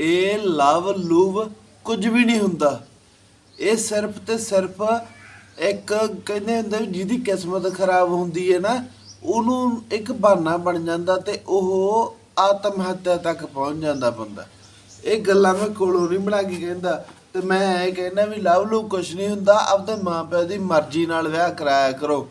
ਇਹ ਲਵ ਲੁਵ ਕੁਝ ਵੀ ਨਹੀਂ ਹੁੰਦਾ। ਇਹ ਸਿਰਫ ਤੇ ਸਿਰਫ ਇੱਕ ਕਹਿੰਦੇ ਹੁੰਦੇ ਵੀ ਜਿਹਦੀ ਕਿਸਮਤ ਖਰਾਬ ਹੁੰਦੀ ਹੈ ਨਾ, ਉਹਨੂੰ ਇੱਕ ਬਹਾਨਾ ਬਣ ਜਾਂਦਾ ਤੇ ਉਹ ਆਤਮ ਹੱਤਿਆ ਤੱਕ ਪਹੁੰਚ ਜਾਂਦਾ ਬੰਦਾ। ਇਹ ਗੱਲਾਂ ਮੈਂ ਕੋਲੋਂ ਨਹੀਂ ਬਣਾ ਕੇ ਕਹਿੰਦਾ। ਤੇ ਮੈਂ ਇਹ ਕਹਿੰਦਾ ਵੀ ਲਵ ਲੂ ਕੁਝ ਨਹੀਂ ਹੁੰਦਾ, ਆਪਦੇ ਮਾਪਿਆਂ ਦੀ ਮਰਜ਼ੀ ਨਾਲ ਵਿਆਹ ਕਰਾਇਆ ਕਰੋ।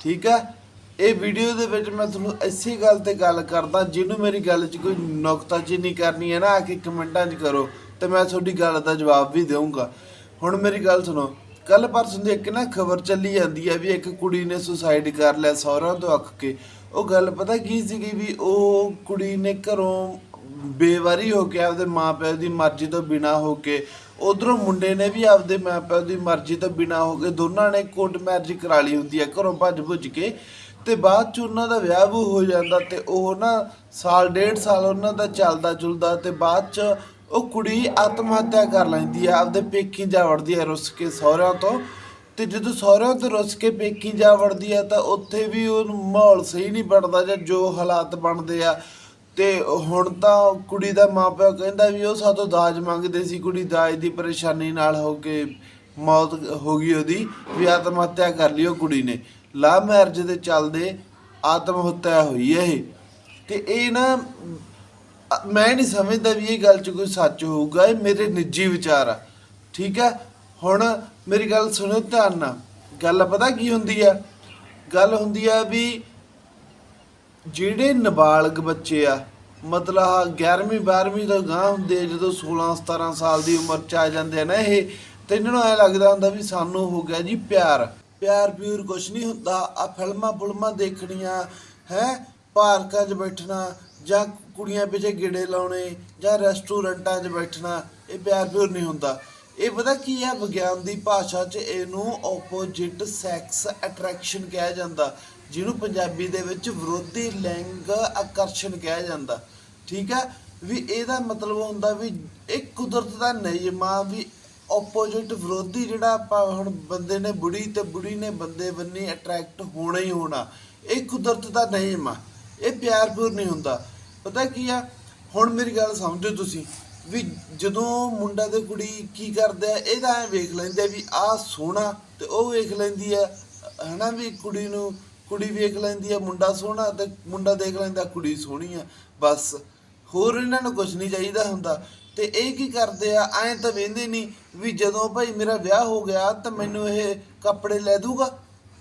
ਠੀਕ ਹੈ? ਇਹ ਵੀਡੀਓ ਦੇ ਵਿੱਚ ਮੈਂ ਤੁਹਾਨੂੰ ਐਸੀ ਗੱਲ ਤੇ ਗੱਲ ਕਰਦਾ, ਜਿਹਨੂੰ ਮੇਰੀ ਗੱਲ 'ਚ ਕੋਈ ਨੁਕਤਾਚੀਨੀ ਕਰਨੀ ਹੈ ਨਾ, ਆ ਕੇ ਕਮੈਂਟਾਂ 'ਚ ਕਰੋ ਤੇ ਮੈਂ ਤੁਹਾਡੀ ਗੱਲ ਦਾ ਜਵਾਬ ਵੀ ਦੇਵਾਂਗਾ ਹੁਣ ਮੇਰੀ ਗੱਲ ਸੁਣੋ, ਕੱਲ ਪਰਸੋਂ ਦੀ ਇੱਕ ਨਾ ਖਬਰ ਚੱਲੀ ਜਾਂਦੀ ਹੈ ਵੀ ਇੱਕ ਕੁੜੀ ਨੇ ਸੁਸਾਈਡ ਕਰ ਲਿਆ ਸਹੁਰਿਆਂ ਤੋਂ ਅੱਕ ਕੇ। ਉਹ ਗੱਲ ਪਤਾ ਕੀ ਸੀਗੀ ਵੀ ਉਹ ਕੁੜੀ ਨੇ ਘਰੋਂ ਬੇਵਾਰੀ ਹੋ ਕੇ ਆਪਦੇ ਮਾਪਿਆਂ ਦੀ ਮਰਜ਼ੀ ਤੋਂ ਬਿਨਾ ਹੋ ਕੇ, ਉਧਰੋਂ ਮੁੰਡੇ ਨੇ ਵੀ ਆਪਦੇ ਮਾਪਿਆਂ ਦੀ ਮਰਜ਼ੀ ਤੋਂ ਬਿਨਾ ਹੋ ਕੇ ਦੋਨਾਂ ਨੇ ਕੋਰਟ ਮੈਰਿਜ ਕਰਾ ਲਈ ਹੁੰਦੀ ਹੈ, ਘਰੋਂ ਭੱਜ ਭੁੱਜ ਕੇ। ਤੇ ਬਾਅਦ ਚ ਉਹਨਾਂ ਦਾ ਵਿਆਹ ਵੀ ਹੋ ਜਾਂਦਾ ਤੇ ਉਹ ਨਾ ਸਾਲ, ਡੇਢ ਸਾਲ ਉਹਨਾਂ ਦਾ ਚੱਲਦਾ ਚੁਲਦਾ ਤੇ ਬਾਅਦ ਚ ਉਹ ਕੁੜੀ ਆਤਮ ਹੱਤਿਆ ਕਰ ਲੈਂਦੀ ਆ, ਆਪਦੇ ਪੇਕੀ ਜਾ ਵੜਦੀ ਹੈ ਰੁੱਸ ਕੇ ਸਹੁਰਿਆਂ ਤੋਂ ਤੇ ਜਦੋਂ ਸਹੁਰਿਆਂ ਤੋਂ ਰੁੱਸ ਕੇ ਪੇਕੀ ਜਾ ਵੜਦੀ ਹੈ ਤਾਂ ਉੱਥੇ ਵੀ ਉਹਨੂੰ ਮਾਹੌਲ ਸਹੀ ਨਹੀਂ ਬਣਦਾ ਜਾਂ ਜੋ ਹਾਲਾਤ ਬਣਦੇ ਆ ਤੇ ਹੁਣ ਤਾਂ ਕੁੜੀ ਦਾ ਮਾਪਿਓ ਕਹਿੰਦਾ ਵੀ ਉਹ ਸਾਤੋਂ ਦਾਜ ਮੰਗਦੇ ਸੀ, ਕੁੜੀ ਦਾਜ ਦੀ ਪਰੇਸ਼ਾਨੀ ਨਾਲ ਹੋ ਕੇ ਮੌਤ ਹੋ ਗਈ ਉਹਦੀ, ਵੀ ਆਤਮ ਹੱਤਿਆ ਕਰ ਲਈ ਉਹ ਕੁੜੀ ਨੇ। ਲਵ ਮੈਰਿਜ ਦੇ ਚੱਲਦੇ ਆਤਮ ਹੱਤਿਆ ਹੋਈ ਹੈ ਇਹ। ਤੇ ਇਹ ਨਾ ਮੈਂ ਨਹੀਂ ਸਮਝਦਾ ਵੀ ਇਹ ਗੱਲ 'ਚ ਕੋਈ ਸੱਚ ਹੋਊਗਾ ਇਹ ਮੇਰੇ ਨਿੱਜੀ ਵਿਚਾਰ ਆ। ਠੀਕ ਹੈ? ਹੁਣ ਮੇਰੀ ਗੱਲ ਸੁਣੋ ਧਿਆਨ ਨਾਲ। ਗੱਲ ਪਤਾ ਕੀ ਹੁੰਦੀ ਆ? ਗੱਲ ਹੁੰਦੀ ਆ ਵੀ ਜਿਹੜੇ ਨਾਬਾਲਗ ਬੱਚੇ ਆ ਮਤਲਬ ਆਹ 11ਵੀਂ 12ਵੀਂ ਤੋਂ ਗਾਂ ਹੁੰਦੇ ਆ, ਜਦੋਂ 16 17 ਸਾਲ ਦੀ ਉਮਰ ਚ ਆ ਜਾਂਦੇ ਆ ਨਾ ਇਹ ਤੇ ਇਹਨਾਂ ਨੂੰ ਐ ਲੱਗਦਾ ਹੁੰਦਾ ਵੀ ਸਾਨੂੰ ਹੋ ਗਿਆ ਜੀ ਪਿਆਰ। ਪਿਆਰ ਪਿਊਰ ਕੁਛ ਨਹੀਂ ਹੁੰਦਾ। ਆ ਫਿਲਮਾਂ ਫੁਲਮਾਂ ਦੇਖਣੀਆਂ, ਹੈ? ਪਾਰਕਾਂ 'ਚ ਬੈਠਣਾ ਜਾਂ ਕੁੜੀਆਂ ਪਿੱਛੇ ਗੇੜੇ ਲਾਉਣੇ ਜਾਂ ਰੈਸਟੋਰੈਂਟਾਂ 'ਚ ਬੈਠਣਾ, ਇਹ ਪਿਆਰ ਪਿਊਰ ਨਹੀਂ ਹੁੰਦਾ। ਇਹ ਪਤਾ ਕੀ ਹੈ ਵਿਗਿਆਨ ਦੀ ਭਾਸ਼ਾ 'ਚ ਇਹਨੂੰ ਆਪੋਜੀਟ ਸੈਕਸ ਅਟਰੈਕਸ਼ਨ ਕਿਹਾ ਜਾਂਦਾ, ਜਿਹਨੂੰ ਪੰਜਾਬੀ ਦੇ ਵਿੱਚ ਵਿਰੋਧੀ ਲਿੰਗ ਆਕਰਸ਼ਣ ਕਿਹਾ ਜਾਂਦਾ। ਠੀਕ ਹੈ ਵੀ ਇਹਦਾ ਮਤਲਬ ਹੁੰਦਾ ਵੀ ਇਹ ਕੁਦਰਤ ਦਾ ਨਿਯਮ ਆ ਵੀ ਆਪੋਜੀਟ ਵਿਰੋਧੀ ਜਿਹੜਾ ਆਪਾਂ ਹੁਣ ਬੰਦੇ ਨੇ ਬੁੜੀ ਤੇ ਬੁੜੀ ਨੇ ਬੰਦੇ ਬੰਨੀ ਅਟਰੈਕਟ ਹੋਣਾ ਹੀ ਹੋਣਾ, ਇਹ ਕੁਦਰਤ ਦਾ ਨਿਯਮ ਆ, ਇਹ ਪਿਆਰ ਪਿਓਰ ਨਹੀਂ ਹੁੰਦਾ। ਪਤਾ ਕੀ ਆ? ਹੁਣ ਮੇਰੀ ਗੱਲ ਸਮਝੋ ਤੁਸੀਂ, ਵੀ ਜਦੋਂ ਮੁੰਡਾ ਤੇ ਕੁੜੀ ਕੀ ਕਰਦੇ ਆ ਇਹਦਾ ਐ ਵੇਖ ਲੈਂਦੇ ਵੀ ਆਹ ਸੋਹਣਾ ਤੇ ਉਹ ਵੇਖ ਲੈਂਦੀ ਆ, ਹਨਾ ਵੀ ਕੁੜੀ ਨੂੰ, ਕੁੜੀ ਵੇਖ ਲੈਂਦੀ ਆ, ਮੁੰਡਾ ਸੋਹਣਾ ਤੇ ਮੁੰਡਾ ਦੇਖ ਲੈਂਦਾ ਕੁੜੀ ਸੋਹਣੀ ਆ, ਬਸ। ਹੋਰ ਇਹਨਾਂ ਨੂੰ ਕੁਝ ਨਹੀਂ ਚਾਹੀਦਾ ਹੁੰਦਾ। ਤੇ ਇਹ ਕੀ ਕਰਦੇ ਆ? ਐਂ ਤਾਂ ਵੇਂਦੇ ਨਹੀਂ ਵੀ ਜਦੋਂ ਭਾਈ ਮੇਰਾ ਵਿਆਹ ਹੋ ਗਿਆ ਤਾਂ ਮੈਨੂੰ ਇਹ ਕੱਪੜੇ ਲੈ ਦੂਗਾ,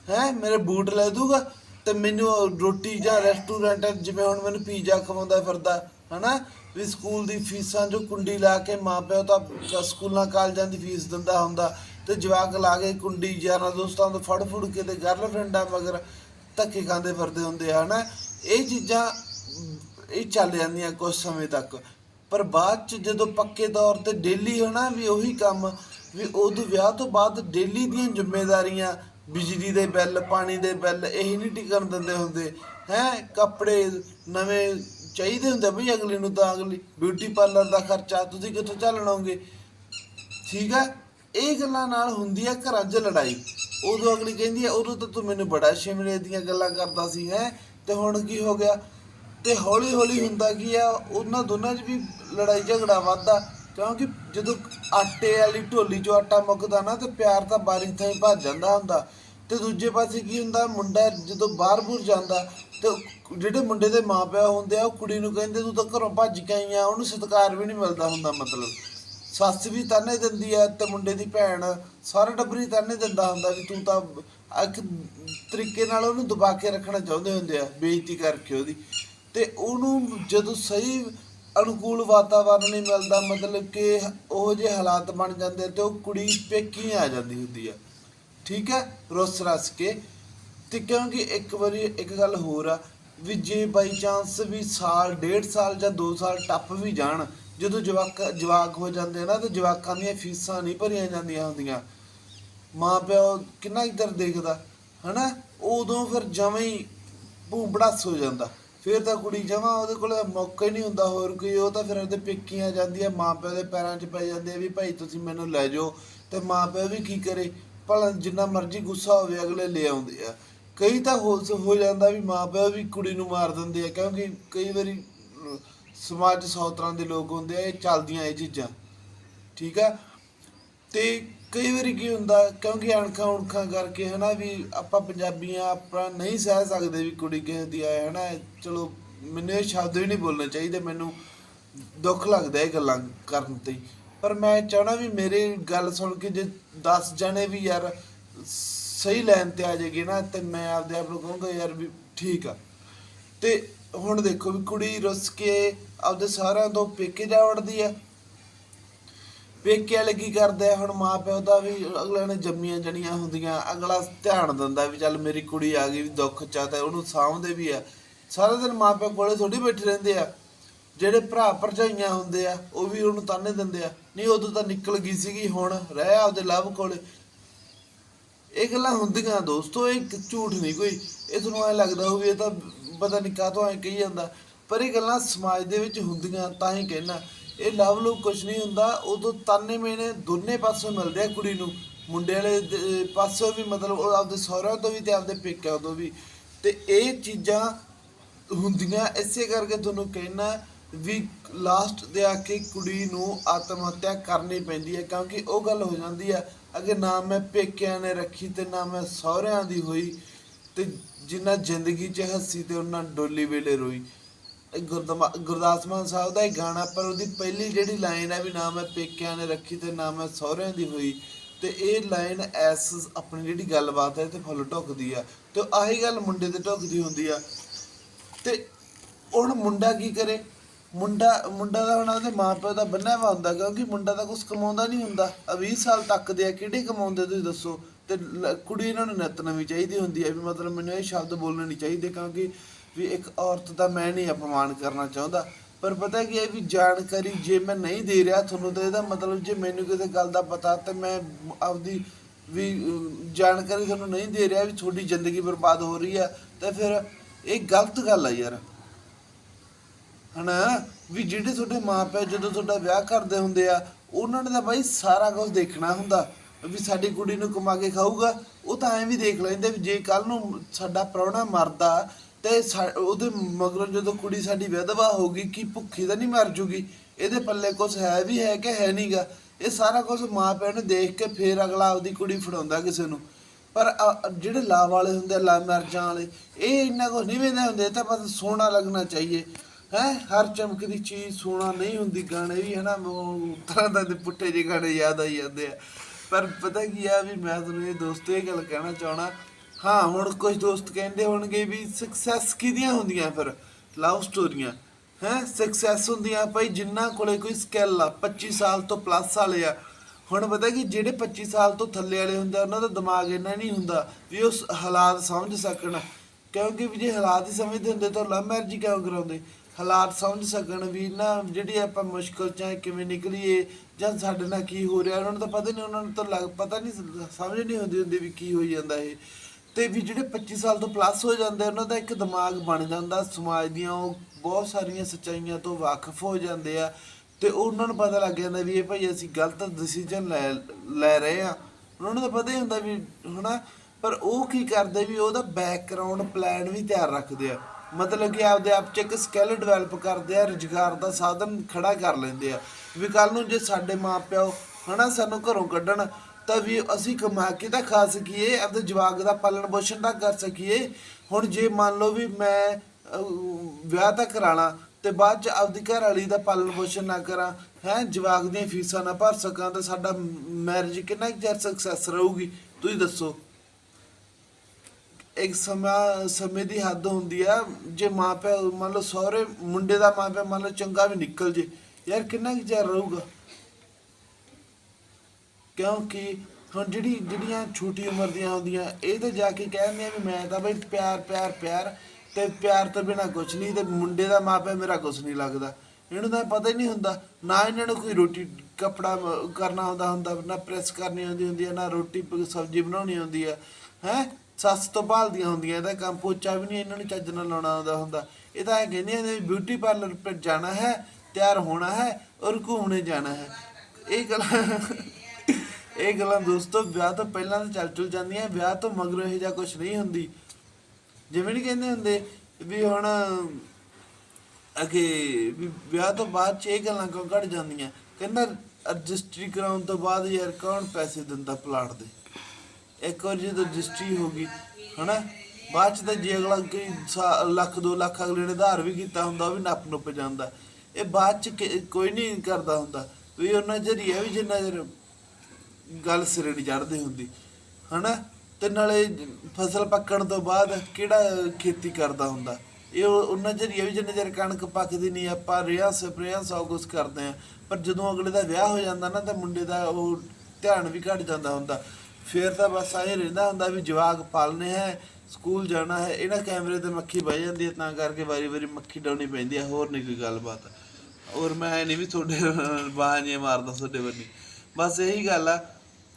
ਹੈ? ਮੇਰੇ ਬੂਟ ਲੈ ਦੂਗਾ ਤੇ ਮੈਨੂੰ ਰੋਟੀ ਜਾਂ ਰੈਸਟੋਰੈਂਟ ਜਿਵੇਂ ਹੁਣ ਮੈਨੂੰ ਪੀਜ਼ਾ ਖਵਾਉਂਦਾ ਫਿਰਦਾ, ਹਨਾ? ਵੀ ਸਕੂਲ ਦੀ ਫੀਸਾਂ ਜੋ ਕੁੰਡੀ ਲਾ ਕੇ ਮਾਪਿਓ ਤਾਂ ਸਕੂਲਾਂ, ਕਾਲਜਾਂ ਦੀ ਫੀਸ ਦਿੰਦਾ ਹੁੰਦਾ ਤੇ ਜਵਾਕ ਲਾ ਕੇ ਕੁੰਡੀ ਯਾਰਾਂ ਦੋਸਤਾਂ ਤੋਂ ਫੜ ਫੁੜ ਕੇ ਤੇ ਗਰਲਫ੍ਰੈਂਡਾਂ ਮਗਰ ਧੱਕੇ ਖਾਂਦੇ ਫਿਰਦੇ ਹੁੰਦੇ ਆ, ਹਨਾ? ਇਹ ਚੀਜ਼ਾਂ, ਇਹ ਚੱਲ ਜਾਂਦੀਆਂ ਕੁਝ ਸਮੇਂ ਤੱਕ। ਪਰ ਬਾਅਦ ਚ ਜਦੋਂ ਪੱਕੇ ਤੌਰ ਤੇ ਡੇਲੀ ਹੋਣਾ ਵੀ ਉਹੀ ਕੰਮ, ਵੀ ਉਦੋਂ ਵਿਆਹ ਤੋਂ ਬਾਅਦ ਡੇਲੀ ਦੀਆਂ ਜ਼ਿੰਮੇਵਾਰੀਆਂ, ਬਿਜਲੀ ਦੇ ਬਿੱਲ, ਪਾਣੀ ਦੇ ਬਿੱਲ, ਇਹ ਨਹੀਂ ਟਿਕਣ ਦਿੰਦੇ ਹੁੰਦੇ। ਹੈ, ਕੱਪੜੇ ਨਵੇਂ ਚਾਹੀਦੇ ਹੁੰਦੇ ਬਈ ਅਗਲੇ ਨੂੰ ਤਾਂ ਅਗਲੀ ਬਿਊਟੀ ਪਾਰਲਰ ਦਾ ਖਰਚਾ, ਤੁਸੀਂ ਕਿੱਥੋਂ ਚੱਲਣੋਗੇ ਠੀਕ ਹੈ ਇਹ ਗੱਲਾਂ ਨਾਲ ਹੁੰਦੀ ਹੈ ਘਰਾਂ 'ਚ ਲੜਾਈ। ਉਦੋਂ ਅਗਲੀ ਕਹਿੰਦੀ ਹੈ ਉਦੋਂ ਤਾਂ ਤੂੰ ਮੈਨੂੰ ਬੜਾ ਸ਼ਿਮਲੇ ਦੀਆਂ ਗੱਲਾਂ ਕਰਦਾ ਸੀ, ਹੈ? ਤੇ ਹੁਣ ਕੀ ਹੋ ਗਿਆ? ਤੇ ਹੌਲੀ ਹੌਲੀ ਹੁੰਦਾ ਕੀ ਆ, ਉਹਨਾਂ ਦੋਨਾਂ 'ਚ ਵੀ ਲੜਾਈ ਝਗੜਾ ਵੱਧਦਾ, ਕਿਉਂਕਿ ਜਦੋਂ ਆਟੇ ਵਾਲੀ ਢੋਲੀ 'ਚੋਂ ਆਟਾ ਮੁੱਕਦਾ ਨਾ, ਤੇ ਪਿਆਰ ਤਾਂ ਬਾਰਿਸ਼ ਥਾਂ ਹੀ ਭੱਜ ਜਾਂਦਾ ਹੁੰਦਾ। ਤੇ ਦੂਜੇ ਪਾਸੇ ਕੀ ਹੁੰਦਾ, ਮੁੰਡਾ ਜਦੋਂ ਬਾਹਰ-ਬੂਰ ਜਾਂਦਾ, ਤੇ ਜਿਹੜੇ ਮੁੰਡੇ ਦੇ ਮਾਪਿਆਂ ਹੁੰਦੇ ਆ, ਉਹ ਕੁੜੀ ਨੂੰ ਕਹਿੰਦੇ, ਤੂੰ ਤਾਂ ਘਰੋਂ ਭੱਜ ਕੇ ਆਈ ਆ, ਉਹਨੂੰ ਸਤਿਕਾਰ ਵੀ ਨਹੀਂ ਮਿਲਦਾ ਹੁੰਦਾ ਮਤਲਬ। ਸੱਸ ਵੀ ਤਾਨੇ ਦਿੰਦੀ ਆ ਤੇ ਮੁੰਡੇ ਦੀ ਭੈਣ ਸਾਰਾ ਟੱਬਰੀ ਤਾਨੇ ਦਿੰਦਾ ਹੁੰਦਾ ਵੀ ਤੂੰ ਤਾਂ ਇੱਕ ਤਰੀਕੇ ਨਾਲ ਉਹਨੂੰ ਦਬਾ ਕੇ ਰੱਖਣਾ ਚਾਹੁੰਦੇ ਹੁੰਦੇ ਆ, ਬੇਇੱਜ਼ਤੀ ਕਰਕੇ ਉਹਦੀ। ਤੇ ਉਹਨੂੰ ਜਦੋਂ ਸਹੀ ਅਨੁਕੂਲ ਵਾਤਾਵਰਨ ਨਹੀਂ ਮਿਲਦਾ, ਮਤਲਬ ਕਿ ਉਹ ਜਿਹੇ ਹਾਲਾਤ ਬਣ ਜਾਂਦੇ ਤੇ ਉਹ ਕੁੜੀ ਪੇਕੀ ਆ ਜਾਂਦੀ ਹੁੰਦੀ ਆ। ਠੀਕ ਹੈ? ਰੁੱਸ ਰਸ ਕੇ। ਤੇ ਕਿਉਂਕਿ ਇੱਕ ਵਾਰੀ ਇੱਕ ਗੱਲ ਹੋਰ ਆ ਵੀ ਜੇ ਬਾਈ ਚਾਂਸ ਵੀ ਸਾਲ, ਡੇਢ ਸਾਲ ਜਾਂ 2 ਸਾਲ ਟੱਪ ਵੀ ਜਾਣ, ਜਦੋਂ ਜਵਾਕ ਜਵਾਕ ਹੋ ਜਾਂਦੇ ਆ ਨਾ, ਤੇ ਜਵਾਕਾਂ ਦੀਆਂ ਫੀਸਾਂ ਨਹੀਂ ਭਰੀਆਂ ਜਾਂਦੀਆਂ ਹੁੰਦੀਆਂ। ਮਾਂ ਪਿਓ ਕਿੰਨਾ ਇਧਰ ਦੇਖਦਾ, ਹਨਾ? ਉਦੋਂ ਫਿਰ ਜਮੇ ਹੀ ਭੂੰਬੜਾਸ ਹੋ ਜਾਂਦਾ। ਫਿਰ ਤਾਂ ਕੁੜੀ ਜਮਾਂ ਉਹਦੇ ਕੋਲ ਮੌਕਾ ਹੀ ਨਹੀਂ ਹੁੰਦਾ ਹੋਰ ਕੋਈ, ਉਹ ਤਾਂ ਫਿਰ ਉਹਦੇ ਪੇਕੀਆਂ ਜਾਂਦੀ ਆ ਮਾਂ ਪਿਓ ਦੇ ਪੈਰਾਂ 'ਚ ਪੈ ਜਾਂਦੇ ਆ ਵੀ ਭਾਈ ਤੁਸੀਂ ਮੈਨੂੰ ਲੈ ਜਾਓ ਤੇ ਮਾਂ ਪਿਓ ਵੀ ਕੀ ਕਰੇ? ਭਲਾ ਜਿੰਨਾ ਮਰਜ਼ੀ ਗੁੱਸਾ ਹੋਵੇ ਅਗਲੇ ਲੈ ਆਉਂਦੇ ਆ। ਕਈ ਤਾਂ ਹੋ ਹੋ ਜਾਂਦਾ ਵੀ ਮਾਂ ਪਿਓ ਵੀ ਕੁੜੀ ਨੂੰ ਮਾਰ ਦਿੰਦੇ ਆ, ਕਿਉਂਕਿ ਕਈ ਵਾਰੀ ਸਮਾਜ 'ਚ ਸੌ ਤਰ੍ਹਾਂ ਦੇ ਲੋਕ ਹੁੰਦੇ ਆ, ਇਹ ਚੱਲਦੀਆਂ ਇਹ ਚੀਜ਼ਾਂ। ਠੀਕ ਆ? ਤੇ ਕਈ ਵਾਰੀ ਕੀ ਹੁੰਦਾ, ਕਿਉਂਕਿ ਅਣਖਾਂ ਉਣਖਾਂ ਕਰਕੇ ਹਨਾ ਵੀ ਆਪਾਂ ਪੰਜਾਬੀਆਂ, ਆਪਾਂ ਨਹੀਂ ਸਹਿ ਸਕਦੇ ਵੀ ਕੁੜੀ ਕਿਸੇ ਦੀ ਆਏ, ਹਨਾ, ਚਲੋ ਮੈਨੂੰ ਇਹ ਸ਼ਬਦ ਵੀ ਨਹੀਂ ਬੋਲਣੇ ਚਾਹੀਦੇ, ਮੈਨੂੰ ਦੁੱਖ ਲੱਗਦਾ ਇਹ ਗੱਲਾਂ ਕਰਨ ਤੇ। ਪਰ ਮੈਂ ਚਾਹਣਾ ਵੀ ਮੇਰੇ ਗੱਲ ਸੁਣ ਕੇ ਜੇ 10 ਜਣੇ ਵੀ ਯਾਰ ਸਹੀ ਲਾਈਨ ਤੇ ਆ ਜਾਏਗੀ ਨਾ, ਤੇ ਮੈਂ ਆਪਦੇ ਆਪ ਨੂੰ ਕਹੂੰਗਾ, ਯਾਰ ਵੀ ਠੀਕ ਆ। ਤੇ ਹੁਣ ਦੇਖੋ ਵੀ ਕੁੜੀ ਰੁੱਸ ਕੇ ਆਪਦੇ ਸਾਰਿਆਂ ਤੋਂ ਪੇਕੇ ਜਾ ਵੜਦੀ ਆ ਪੇਕੇ ਵਾਲੇ ਕੀ ਕਰਦੇ ਆ ਹੁਣ ਮਾਂ ਪਿਓ ਦਾ ਵੀ ਅਗਲੇ ਨੇ ਜੰਮੀਆਂ ਜਣੀਆਂ ਹੁੰਦੀਆਂ, ਅਗਲਾ ਧਿਆਨ ਦਿੰਦਾ ਵੀ ਚੱਲ ਮੇਰੀ ਕੁੜੀ ਆ ਗਈ ਵੀ ਦੁੱਖ ਚ ਤਾਂ ਉਹਨੂੰ ਸਾਂਭਦੇ ਵੀ ਆ। ਸਾਰਾ ਦਿਨ ਮਾਂ ਪਿਓ ਕੋਲੇ ਥੋੜੀ ਬੈਠੇ ਰਹਿੰਦੇ ਆ। ਜਿਹੜੇ ਭਰਾ ਭਰਜਾਈਆਂ ਹੁੰਦੇ ਆ, ਉਹ ਵੀ ਉਹਨੂੰ ਤਾਨੇ ਦਿੰਦੇ ਆ। ਨਹੀਂ, ਉਦੋਂ ਤਾਂ ਨਿਕਲ ਗਈ ਸੀਗੀ, ਹੁਣ ਰਹਿ ਆਪਦੇ ਲਵ ਕੋਲੇ। ਇਹ ਗੱਲਾਂ ਹੁੰਦੀਆਂ ਦੋਸਤੋ, ਇਹ ਝੂਠ ਨਹੀਂ ਕੋਈ। ਇਹ ਤੁਹਾਨੂੰ ਐ ਲੱਗਦਾ ਹੋਵੇ ਇਹ ਤਾਂ ਪਤਾ ਨਹੀਂ ਕਾਹਤੋਂ ਐ ਕਹੀ ਜਾਂਦਾ। ਪਰ ਇਹ ਗੱਲਾਂ ਸਮਾਜ ਦੇ ਵਿੱਚ ਹੁੰਦੀਆਂ, ਤਾਂ ਹੀ ਕਹਿਣਾ ਇਹ ਲਵ ਲੂ ਕੁਝ ਨਹੀਂ ਹੁੰਦਾ, ਉਦੋਂ ਤਾਨੇ ਮੇਨੇ ਦੋਨੇ ਪਾਸੋਂ ਮਿਲਦੇ ਆ ਕੁੜੀ ਨੂੰ। ਮੁੰਡੇ ਵਾਲੇ ਦੇ ਪਾਸੋਂ ਵੀ ਮਤਲਬ ਉਹ ਆਪਦੇ ਸਹੁਰਿਆਂ ਤੋਂ ਵੀ ਤੇ ਆਪਦੇ ਪੇਕਿਆਂ ਤੋਂ ਵੀ। ਤੇ ਇਹ ਚੀਜ਼ਾਂ ਹੁੰਦੀਆਂ, ਇਸੇ ਕਰਕੇ ਤੁਹਾਨੂੰ ਕਹਿਣਾ ਵੀ ਲਾਸਟ ਦੇ ਆ ਕੇ ਕੁੜੀ ਨੂੰ ਆਤਮ ਹੱਤਿਆ ਕਰਨੀ ਪੈਂਦੀ ਹੈ, ਕਿਉਂਕਿ ਉਹ ਗੱਲ ਹੋ ਜਾਂਦੀ ਹੈ, ਅਗਰ ਨਾ ਮੈਂ ਪੇਕਿਆਂ ਨੇ ਰੱਖੀ ਤੇ ਨਾ ਮੈਂ ਸਹੁਰਿਆਂ ਦੀ ਹੋਈ, ਤੇ ਜਿੰਨਾ ਜ਼ਿੰਦਗੀ 'ਚ ਹੱਸੀ ਤੇ ਉਹਨਾਂ ਡੋਲੀ ਵੇਲੇ ਰੋਈ। ਗੁਰਦਾਸ ਮਾਨ ਸਾਹਿਬ ਦਾ ਇਹ ਗਾਣਾ, ਪਰ ਉਹਦੀ ਪਹਿਲੀ ਜਿਹੜੀ ਲਾਈਨ ਹੈ ਵੀ ਨਾ ਮੈਂ ਪੇਕਿਆਂ ਨੇ ਰੱਖੀ ਤੇ ਨਾ ਮੈਂ ਸਹੁਰਿਆਂ ਦੀ ਹੋਈ, ਤੇ ਇਹ ਲਾਈਨ ਐਸ ਆਪਣੀ ਜਿਹੜੀ ਗੱਲਬਾਤ ਹੈ ਤੇ ਫੁੱਲ ਢੁੱਕਦੀ ਆ, ਤੇ ਆਹੀ ਗੱਲ ਮੁੰਡੇ ਤੇ ਢੁੱਕਦੀ ਹੁੰਦੀ ਆ। ਤੇ ਹੁਣ ਮੁੰਡਾ ਕੀ ਕਰੇ? ਮੁੰਡਾ ਮੁੰਡਾ ਦਾ ਹੁਣ ਉਹਦੇ ਮਾਪਿਓ ਦਾ ਬੰਨਿਆ ਵਾ ਹੁੰਦਾ, ਕਿਉਂਕਿ ਮੁੰਡਾ ਤਾਂ ਕੁਝ ਕਮਾਉਂਦਾ ਨਹੀਂ ਹੁੰਦਾ। ਆ 20 ਸਾਲ ਤੱਕ ਦੇ ਆ, ਕਿਹੜੇ ਕਮਾਉਂਦੇ ਤੁਸੀਂ ਦੱਸੋ? ਤੇ ਕੁੜੀ ਇਹਨਾਂ ਨੂੰ ਨਿਤ ਨਵੀਂ ਚਾਹੀਦੀ ਹੁੰਦੀ ਹੈ ਵੀ ਮਤਲਬ ਮੈਨੂੰ ਇਹ ਸ਼ਬਦ ਬੋਲਣੇ ਨਹੀਂ ਚਾਹੀਦੇ, ਕਿਉਂਕਿ ਵੀ ਇੱਕ ਔਰਤ ਦਾ ਮੈਂ ਨਹੀਂ ਅਪਮਾਨ ਕਰਨਾ ਚਾਹੁੰਦਾ। ਪਰ ਪਤਾ ਕੀ ਹੈ ਵੀ ਜਾਣਕਾਰੀ ਜੇ ਮੈਂ ਨਹੀਂ ਦੇ ਰਿਹਾ, ਤੁਹਾਨੂੰ ਤਾਂ ਇਹਦਾ ਮਤਲਬ ਜੇ ਮੈਨੂੰ ਕਿਸੇ ਗੱਲ ਦਾ ਪਤਾ ਤੇ ਮੈਂ ਆਪਦੀ ਵੀ ਜਾਣਕਾਰੀ ਤੁਹਾਨੂੰ ਨਹੀਂ ਦੇ ਰਿਹਾ ਵੀ ਤੁਹਾਡੀ ਜ਼ਿੰਦਗੀ ਬਰਬਾਦ ਹੋ ਰਹੀ ਹੈ, ਤਾਂ ਫਿਰ ਇਹ ਗਲਤ ਗੱਲ ਆ ਯਾਰ। ਹਨਾ? ਵੀ ਜਿਹੜੇ ਤੁਹਾਡੇ ਮਾਪੇ ਜਦੋਂ ਤੁਹਾਡਾ ਵਿਆਹ ਕਰਦੇ ਹੁੰਦੇ ਆ, ਉਹਨਾਂ ਨੇ ਤਾਂ ਬਾਈ ਸਾਰਾ ਕੁਝ ਦੇਖਣਾ ਹੁੰਦਾ। ਵੀ ਸਾਡੀ ਕੁੜੀ ਨੂੰ ਕਮਾ ਕੇ ਖਾਊਗਾ, ਉਹ ਤਾਂ ਐਂ ਵੀ ਦੇਖ ਲੈਂਦੇ ਵੀ ਜੇ ਕੱਲ ਨੂੰ ਸਾਡਾ ਪ੍ਰਾਹੁਣਾ ਮਰਦਾ ਤੇ ਸਾ- ਉਹਦੇ ਮਗਰੋਂ ਜਦੋਂ ਕੁੜੀ ਸਾਡੀ ਵਿਧਵਾ ਹੋ ਗਈ ਕੀ ਭੁੱਖੀ ਤਾਂ ਨਹੀਂ ਮਰ ਜੂਗੀ? ਇਹਦੇ ਪੱਲੇ ਕੁਝ ਹੈ ਵੀ ਹੈ ਕਿ ਹੈ ਨਹੀਂਗਾ? ਇਹ ਸਾਰਾ ਕੁਝ ਪਿਓ ਨੂੰ ਦੇਖ ਕੇ ਫੇਰ ਅਗਲਾ ਆਪਦੀ ਕੁੜੀ ਫੜਾਉਂਦਾ ਕਿਸੇ ਨੂੰ। ਪਰ ਅ- ਜਿਹੜੇ ਲਾਭ ਵਾਲੇ ਹੁੰਦੇ ਆ, ਲਾ ਮਰਜਾਂ ਵਾਲੇ ਇਹ ਇੰਨਾ ਕੁਛ ਨਹੀਂ ਵੇਂਦੇ ਹੁੰਦੇ ਇਹ ਤਾਂ ਬਸ ਸੋਹਣਾ ਲੱਗਣਾ ਚਾਹੀਏ। ਹੈ? ਹਰ ਚਮਕਦੀ ਚੀਜ਼ ਸੋਹਣਾ ਨਹੀਂ ਹੁੰਦੀ ਗਾਣੇ ਵੀ ਹਨਾ ਉਹ ਤਰ੍ਹਾਂ ਤਰ੍ਹਾਂ ਦੇ ਪੁੱਠੇ ਜਿਹੇ ਗਾਣੇ ਯਾਦ ਆਈ ਜਾਂਦੇ ਆ। ਪਰ ਪਤਾ ਕੀ ਆ ਵੀ ਮੈਂ ਤੁਹਾਨੂੰ ਇਹ ਦੋਸਤੋ ਇਹ ਗੱਲ ਕਹਿਣਾ ਚਾਹਣਾ ਹਾਂ, ਹੁਣ ਕੁਝ ਦੋਸਤ ਕਹਿੰਦੇ ਹੋਣਗੇ ਵੀ ਸਕਸੈਸ ਕਿਹਦੀਆਂ ਹੁੰਦੀਆਂ ਫਿਰ? ਲਵ ਸਟੋਰੀਆਂ ਹੈ? ਸਕਸੈਸ ਹੁੰਦੀਆਂ ਭਾਈ ਜਿਨ੍ਹਾਂ ਕੋਲੇ ਕੋਈ ਸਕਿੱਲ ਆ 25 ਸਾਲ ਤੋਂ ਪਲੱਸ ਵਾਲੇ ਆ। ਹੁਣ ਪਤਾ ਕਿ, ਜਿਹੜੇ 25 ਸਾਲ ਤੋਂ ਥੱਲੇ ਵਾਲੇ ਹੁੰਦੇ ਉਹਨਾਂ ਦਾ ਦਿਮਾਗ ਇੰਨਾ ਨਹੀਂ ਹੁੰਦਾ ਵੀ ਉਸ ਹਾਲਾਤ ਸਮਝ ਸਕਣ। ਕਿਉਂਕਿ ਵੀ ਜੇ ਹਾਲਾਤ ਹੀ ਸਮਝਦੇ ਹੁੰਦੇ ਤਾਂ ਲਵ ਮੈਰਿਜ ਕਿਉਂ ਕਰਾਉਂਦੇ? ਹਾਲਾਤ ਸਮਝ ਸਕਣ ਵੀ ਨਾ, ਜਿਹੜੀ ਆਪਾਂ ਮੁਸ਼ਕਲ ਚਾਹੇ ਕਿਵੇਂ ਨਿਕਲੀਏ, ਜਾਂ ਸਾਡੇ ਨਾਲ ਕੀ ਹੋ ਰਿਹਾ, ਉਹਨਾਂ ਨੂੰ ਤਾਂ ਪਤਾ ਨਹੀਂ, ਉਹਨਾਂ ਨੂੰ ਤਾਂ ਲੱਗ, ਪਤਾ ਨਹੀਂ, ਸਮਝ ਨਹੀਂ ਹੁੰਦੀ ਹੁੰਦੀ ਵੀ ਕੀ ਹੋਈ ਜਾਂਦਾ ਇਹ। ਤੇ ਵੀ ਜਿਹੜੇ 25 ਸਾਲ ਤੋਂ ਪਲੱਸ ਹੋ ਜਾਂਦੇ ਉਹਨਾਂ ਦਾ ਇੱਕ ਦਿਮਾਗ ਬਣ ਜਾਂਦਾ। ਸਮਾਜ ਦੀਆਂ ਉਹ ਬਹੁਤ ਸਾਰੀਆਂ ਸੱਚਾਈਆਂ ਤੋਂ ਵਾਕਿਫ ਹੋ ਜਾਂਦੇ ਆ ਤੇ ਉਹਨਾਂ ਨੂੰ ਪਤਾ ਲੱਗ ਜਾਂਦਾ ਵੀ ਇਹ ਭਾਈ ਅਸੀਂ ਗਲਤ ਡਿਸੀਜਨ ਲੈ ਲੈ ਰਹੇ ਆ। ਉਹਨਾਂ ਨੂੰ ਤਾਂ ਪਤਾ ਹੀ ਹੁੰਦਾ ਵੀ, ਹਨਾ? ਪਰ ਉਹ ਕੀ ਕਰਦੇ ਵੀ ਉਹਦਾ ਬੈਕਗ੍ਰਾਉਂਡ ਪਲਾਨ ਵੀ ਤਿਆਰ ਰੱਖਦੇ ਆ। ਮਤਲਬ ਕਿ ਆਪਦੇ ਆਪ ਚ ਇੱਕ ਸਕਿੱਲ ਡਿਵੈਲਪ ਕਰਦੇ ਆ, ਰੁਜ਼ਗਾਰ ਦਾ ਸਾਧਨ ਖੜਾ ਕਰ ਲੈਂਦੇ ਆ। ਵੀ ਕੱਲ ਨੂੰ ਜੇ ਸਾਡੇ ਮਾਪਿਓ, ਹਨਾ, ਸਾਨੂੰ ਘਰੋਂ ਕੱਢਣ ਤਾਂ ਵੀ ਅਸੀਂ ਕਮਾ ਕੇ ਤਾਂ ਖਾ ਸਕੀਏ ਆਪਦੇ ਜਵਾਕ ਦਾ ਪਾਲਣ ਪੋਸ਼ਣ ਤਾਂ ਕਰ ਸਕੀਏ। ਹੁਣ ਜੇ ਮੰਨ ਲਓ ਵੀ ਮੈਂ ਅਹ, ਵਿਆਹ ਤਾਂ ਕਰਾਣਾ ਤੇ ਬਾਅਦ ਚ ਆਪਦੀ ਘਰ ਵਾਲੀ ਦਾ ਪਾਲਣ ਪੋਸ਼ਣ ਨਾ ਕਰਾਂ ਹੈ ਜਵਾਕ ਦੀਆਂ ਫੀਸਾਂ ਨਾ ਭਰ ਸਕਾਂ ਤਾਂ ਸਾਡਾ ਮੈਰਿਜ ਕਿੰਨਾ ਕੁ ਚਿਰ ਸਕਸੈਸ ਰਹੂਗੀ? ਤੁਸੀਂ ਦੱਸੋ। ਇੱਕ ਸਮਾਂ ਸਮੇਂ ਦੀ ਹੱਦ ਹੁੰਦੀ ਆ ਜੇ ਮਾਂ ਪਿਓ ਮੰਨ ਲਓ ਸਹੁਰੇ ਮੁੰਡੇ ਦਾ ਮਾਂ ਪਿਓ ਮੰਨ ਲਓ ਚੰਗਾ ਵੀ ਨਿਕਲ ਜੇ ਯਾਰ ਕਿੰਨਾ ਕੁ ਚਿਰ ਰਹੂਗਾ? ਕਿਉਂਕਿ ਹੁਣ ਜਿਹੜੀ, ਜਿਹੜੀਆਂ ਛੋਟੀ ਉਮਰ ਦੀਆਂ ਹੁੰਦੀਆਂ, ਇਹ ਤਾਂ ਜਾ ਕੇ ਕਹਿੰਦੇ ਆ ਵੀ ਮੈਂ ਤਾਂ ਬਈ ਪਿਆਰ ਪਿਆਰ ਪਿਆਰ ਤੇ ਪਿਆਰ ਤੋਂ ਬਿਨਾ ਕੁਝ ਨਹੀਂ, ਤੇ ਮੁੰਡੇ ਦਾ ਮਾਪੇ ਮੇਰਾ ਕੁਝ ਨਹੀਂ ਲੱਗਦਾ। ਇਹਨੂੰ ਤਾਂ ਪਤਾ ਹੀ ਨਹੀਂ ਹੁੰਦਾ, ਨਾ ਇਹਨਾਂ ਨੂੰ ਕੋਈ ਰੋਟੀ, ਕਪੜਾ ਕਰਨਾ ਆਉਂਦਾ ਹੁੰਦਾ, ਨਾ ਪ੍ਰੈਸ ਕਰਨੀ ਆਉਂਦੀ ਹੁੰਦੀ ਹੈ ਨਾ ਰੋਟੀ, ਪ- ਸਬਜ਼ੀ ਬਣਾਉਣੀ ਆਉਂਦੀ ਹੈ ਹੈ? ਸੱਸ ਤੋਂ ਭਾਲਦੀਆਂ ਹੁੰਦੀਆਂ ਇਹਦਾ ਕੰਮ ਪੋਚਾ ਵੀ ਨਹੀਂ ਇਹਨਾਂ ਨੂੰ ਚੱਜ ਨਾਲ ਲਾਉਣਾ ਆਉਂਦਾ ਹੁੰਦਾ। ਇਹ ਤਾਂ ਇਹ ਕਹਿੰਦੀਆਂ ਨੇ ਬਿਊਟੀ ਪਾਰਲਰ ਪਰ ਜਾਣਾ ਹੈ, ਤਿਆਰ ਹੋਣਾ ਹੈ ਔਰ ਘੁੰਮਣੇ ਜਾਣਾ ਹੈ। ਇਹ ਗੱਲ ਇਹ ਗੱਲਾਂ ਦੋਸਤੋ, ਵਿਆਹ ਤੋਂ ਪਹਿਲਾਂ ਤਾਂ ਚੱਲ ਚੁਲ ਜਾਂਦੀਆਂ, ਵਿਆਹ ਤੋਂ ਮਗਰੋਂ ਇਹ ਜਿਹਾ ਕੁਝ ਨਹੀਂ ਹੁੰਦੀ। ਜਿਵੇਂ ਨਹੀਂ ਕਹਿੰਦੇ ਹੁੰਦੇ ਵੀ ਹੁਣ ਅਗੇ ਵੀ ਵਿਆਹ ਤੋਂ ਬਾਅਦ ਚ ਇਹ ਗੱਲਾਂ ਕਿਉਂ ਘਟ ਜਾਂਦੀਆਂ? ਕਹਿੰਦਾ ਰਜਿਸਟਰੀ ਕਰਾਉਣ ਤੋਂ ਬਾਅਦ ਯਾਰ ਕੌਣ ਪੈਸੇ ਦਿੰਦਾ ਪਲਾਟ ਦੇ? ਇੱਕ ਵਾਰ ਜਦੋਂ ਰਜਿਸਟਰੀ ਹੋ ਗਈ, ਹਨਾ? ਬਾਅਦ ਚ ਤਾਂ ਜੇ ਅਗਲਾ ਕੋਈ ਸਾ- ਲੱਖ 2 ਲੱਖ ਅਗਲੇ ਨੇ ਆਧਾਰ ਵੀ ਕੀਤਾ ਹੁੰਦਾ, ਉਹ ਵੀ ਨੱਪ ਨੁੱਪ ਜਾਂਦਾ। ਇਹ ਬਾਅਦ ਚ ਕਿ- ਕੋਈ ਨਹੀਂ ਕਰਦਾ ਹੁੰਦਾ। ਵੀ ਉਹਨਾਂ ਜਰੀਆ ਵੀ ਜਿੰਨਾ ਚਿਰ ਗੱਲ ਸਿਰੇ ਨਹੀਂ ਚੜਦੀ ਹੁੰਦੀ, ਹਨਾ? ਤੇ ਨਾਲੇ ਫਸਲ ਪੱਕਣ ਤੋਂ ਬਾਅਦ ਕਿਹੜਾ ਖੇਤੀ ਕਰਦਾ ਹੁੰਦਾ? ਇਹ ਉਹਨਾਂ ਜਰੀਆ ਵੀ ਜਿੰਨੇ ਚਿਰ ਕਣਕ ਪੱਕਦੀ ਨਹੀਂ, ਆਪਾਂ ਰਿਆ ਸਪਰੇਆਂ ਸਭ ਕੁਝ ਕਰਦੇ ਆ ਪਰ ਜਦੋਂ ਅਗਲੇ ਦਾ ਵਿਆਹ ਹੋ ਜਾਂਦਾ ਨਾ, ਤਾਂ ਮੁੰਡੇ ਦਾ ਉਹ ਧਿਆਨ ਵੀ ਘਟ ਜਾਂਦਾ ਹੁੰਦਾ। ਫੇਰ ਤਾਂ ਬਸ ਆਏ ਰਹਿੰਦਾ ਹੁੰਦਾ ਵੀ ਜਵਾਕ ਪਾਲਨੇ ਹੈ, ਸਕੂਲ ਜਾਣਾ ਹੈ, ਇਹਨਾਂ ਕੈਮਰੇ ਤੇ ਮੱਖੀ ਬਹਿ ਜਾਂਦੀ ਹੈ, ਤਾਂ ਕਰਕੇ ਵਾਰੀ ਵਾਰੀ ਮੱਖੀ ਡਾਉਣੀ ਪੈਂਦੀ ਹੈ, ਹੋਰ ਨਹੀਂ ਕੋਈ ਗੱਲਬਾਤ। ਔਰ ਮੈਂ ਨਹੀਂ ਵੀ ਤੁਹਾਡੇ, ਬਾਹਾਂ ਮਾਰਦਾ ਤੁਹਾਡੇ ਬੰਨੀ ਬਸ ਇਹੀ ਗੱਲ ਆ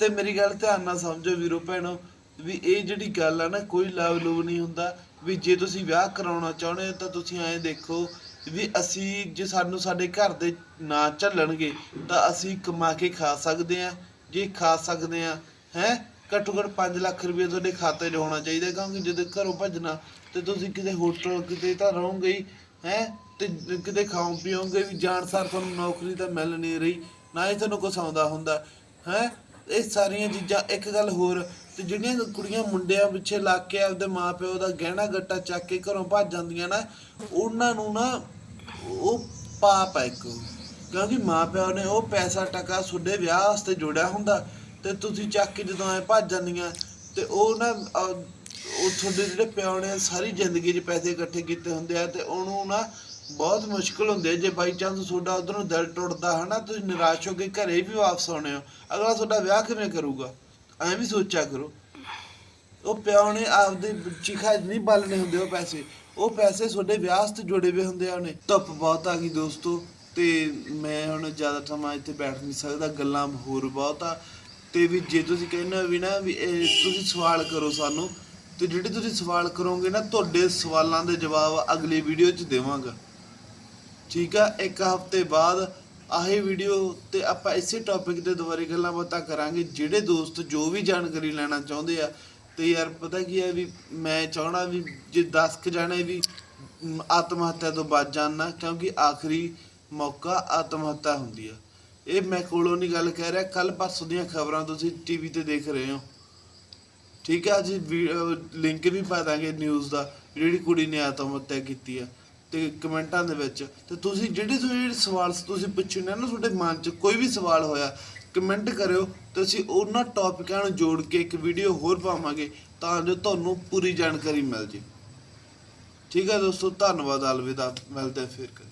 ਤੇ ਮੇਰੀ ਗੱਲ ਧਿਆਨ ਨਾਲ ਸਮਝੋ ਵੀਰੋ ਭੈਣੋ, ਵੀ ਇਹ ਜਿਹੜੀ ਗੱਲ ਆ ਨਾ, ਕੋਈ ਲਵ ਲੂਵ ਨਹੀਂ ਹੁੰਦਾ। ਵੀ ਜੇ ਤੁਸੀਂ ਵਿਆਹ ਕਰਾਉਣਾ ਚਾਹੁੰਦੇ ਹੋ, ਤਾਂ ਤੁਸੀਂ ਐਂ ਦੇਖੋ ਵੀ ਅਸੀਂ ਜੇ ਸਾਨੂੰ ਸਾਡੇ ਘਰ ਦੇ ਨਾ ਚੱਲਣਗੇ ਤਾਂ ਅਸੀਂ ਕਮਾ ਕੇ ਖਾ ਸਕਦੇ ਆ ਜੇ ਖਾ ਸਕਦੇ ਆ ਹੈ? ਘੱਟੋ ਘੱਟ 5 ਲੱਖ ਰੁਪਏ ਤੁਹਾਡੇ ਖਾਤੇ 'ਚ ਹੋਣਾ ਚਾਹੀਦਾ, ਕਿਉਂਕਿ ਜਦੋਂ ਘਰੋਂ ਭੱਜਣਾ, ਤੇ ਤੁਸੀਂ ਕਿਤੇ ਹੋਟਲ, ਕਿਤੇ ਤਾਂ ਰਹੋਗੇ ਹੀ, ਹੈ? ਤੇ ਕਿਤੇ ਖਾਓ ਪੀਓਗੇ ਵੀ ਜਾਣ ਸਾਰ ਤੁਹਾਨੂੰ ਨੌਕਰੀ ਤਾਂ ਮਿਲ ਨਹੀਂ ਰਹੀ, ਨਾ ਹੀ ਤੁਹਾਨੂੰ ਕੁਛ ਆਉਂਦਾ ਹੁੰਦਾ, ਹੈ? ਇਹ ਸਾਰੀਆਂ ਚੀਜ਼ਾਂ, ਇੱਕ ਗੱਲ ਹੋਰ, ਤੇ ਜਿਹੜੀਆਂ ਕੁੜੀਆਂ ਮੁੰਡਿਆਂ ਪਿੱਛੇ ਲੱਗ ਕੇ ਆਪਦੇ ਮਾਪਿਓ ਦਾ ਗਹਿਣਾ ਗੱਟਾ ਚੱਕ ਕੇ ਘਰੋਂ ਭੱਜ ਜਾਂਦੀਆਂ ਨਾ, ਉਹਨਾਂ ਨੂੰ ਨਾ ਉਹ ਪਾਪ ਹੈ ਇੱਕ। ਕਿਉਂਕਿ ਮਾਪਿਓ ਨੇ ਉਹ ਪੈਸਾ ਟਕਾ ਤੁਹਾਡੇ ਵਿਆਹ ਵਾਸਤੇ ਜੋੜਿਆ ਹੁੰਦਾ, ਤੇ ਤੁਸੀਂ ਚੱਕ ਕੇ ਜਦੋਂ ਐ ਭੱਜ ਜਾਂਦੀਆਂ, ਤੇ ਉਹ ਨਾ ਉਹ ਤੁਹਾਡੇ ਜਿਹੜੇ ਪਿਓ ਨੇ ਸਾਰੀ ਜ਼ਿੰਦਗੀ 'ਚ ਪੈਸੇ ਇਕੱਠੇ ਕੀਤੇ ਹੁੰਦੇ ਆ, ਤੇ ਉਹਨੂੰ ਨਾ ਬਹੁਤ ਮੁਸ਼ਕਲ ਹੁੰਦੇ ਹੈ ਜੇ ਬਾਈ ਚਾਂਸ ਤੁਹਾਡਾ ਉਧਰੋਂ ਦਿਲ ਟੁੱਟਦਾ ਹਨਾ, ਤੁਸੀਂ ਨਿਰਾਸ਼ ਹੋ ਕੇ ਘਰੇ ਵੀ ਵਾਪਸ ਆਉਣੇ ਹੋ। ਅਗਲਾ ਤੁਹਾਡਾ ਵਿਆਹ ਕਿਵੇਂ ਕਰੂਗਾ? ਐਂ ਵੀ ਸੋਚਿਆ ਕਰੋ। ਉਹ ਪਿਓ ਨੇ ਆਪਦੇ ਚਿਖਾ ਨਹੀਂ ਬਾਲਣੇ ਹੁੰਦੇ ਉਹ ਪੈਸੇ। ਉਹ ਪੈਸੇ ਤੁਹਾਡੇ ਵਿਆਹ 'ਤੇ ਜੁੜੇ ਹੋਏ ਹੁੰਦੇ ਆ ਉਹਨੇ। ਧੁੱਪ ਬਹੁਤ ਆ ਗਈ ਦੋਸਤੋ, ਤੇ ਮੈਂ ਹੁਣ ਜ਼ਿਆਦਾ ਸਮਾਂ ਇੱਥੇ ਬੈਠ ਨਹੀਂ ਸਕਦਾ, ਗੱਲਾਂ ਹੋਰ ਬਹੁਤ ਆ। ਤੇ ਵੀ ਜੇ ਤੁਸੀਂ ਕਹਿੰਦੇ ਹੋ ਵੀ ਨਾ ਵੀ ਇਹ ਤੁਸੀਂ ਸਵਾਲ ਕਰੋ ਸਾਨੂੰ, ਤੇ ਜਿਹੜੇ ਤੁਸੀਂ ਸਵਾਲ ਕਰੋਗੇ ਨਾ, ਤੁਹਾਡੇ ਸਵਾਲਾਂ ਦੇ ਜਵਾਬ ਅਗਲੀ ਵੀਡੀਓ 'ਚ ਦੇਵਾਂਗਾ। ਠੀਕ ਆ, ਇੱਕ ਹਫ਼ਤੇ ਬਾਅਦ ਆਹੀ ਵੀਡੀਓ ਤੇ ਆਪਾਂ ਇਸੇ ਟੌਪਿਕ ਤੇ ਦੁਬਾਰੇ ਗੱਲਾਂ ਬਾਤਾਂ ਕਰਾਂਗੇ, ਜਿਹੜੇ ਦੋਸਤ ਜੋ ਵੀ ਜਾਣਕਾਰੀ ਲੈਣਾ ਚਾਹੁੰਦੇ ਆ। ਤੇ ਯਾਰ ਪਤਾ ਕੀ ਹੈ ਵੀ ਮੈਂ ਚਾਹਣਾ ਵੀ ਜੇ 10 ਕ ਜਾਣੇ ਵੀ ਆਤਮ ਹੱਤਿਆ ਤੋਂ ਬਚ ਜਾਣ ਕਿਉਂਕਿ ਆਖਰੀ ਮੌਕਾ ਆਤਮ ਹੱਤਿਆ ਹੁੰਦੀ ਆ। ਇਹ ਮੈਂ ਕੋਲੋਂ ਨਹੀਂ ਗੱਲ ਕਹਿ ਰਿਹਾ ਕੱਲ ਪਰਸੋਂ ਦੀਆਂ ਖਬਰਾਂ ਤੁਸੀਂ ਟੀਵੀ ਤੇ ਦੇਖ ਰਹੇ ਹੋ। ਠੀਕ ਹੈ ਜੀ ਲਿੰਕ ਵੀ ਪਾ ਦਾਂਗੇ ਨਿਊਜ਼ ਦਾ, ਜਿਹੜੀ ਕੁੜੀ ਨੇ ਆਤਮ ਹੱਤਿਆ ਕੀਤੀ ਆ। ਤੇ ਕਮੈਂਟਾਂ ਦੇ ਵਿੱਚ, ਤੇ ਤੁਸੀਂ ਜਿਹੜੇ ਜਿਹੜੇ ਸਵਾਲ ਤੁਸੀਂ ਪੁੱਛੇ ਨੇ ਨਾ ਤੁਹਾਡੇ ਮਨ 'ਚ ਕੋਈ ਵੀ ਸਵਾਲ ਹੋਇਆ, ਕਮੈਂਟ ਕਰਿਓ ਤੇ ਅਸੀਂ ਉਹਨਾਂ ਟੌਪਿਕਾਂ ਨੂੰ ਜੋੜ ਕੇ ਇੱਕ ਵੀਡੀਓ ਹੋਰ ਪਾਵਾਂਗੇ ਤਾਂ ਜੋ ਤੁਹਾਨੂੰ ਪੂਰੀ ਜਾਣਕਾਰੀ ਮਿਲ ਜੇ। ਠੀਕ ਹੈ ਦੋਸਤੋ, ਧੰਨਵਾਦ, ਅਲਵਿਦਾ। ਮਿਲਦੇ ਫਿਰ ਕਦੇ।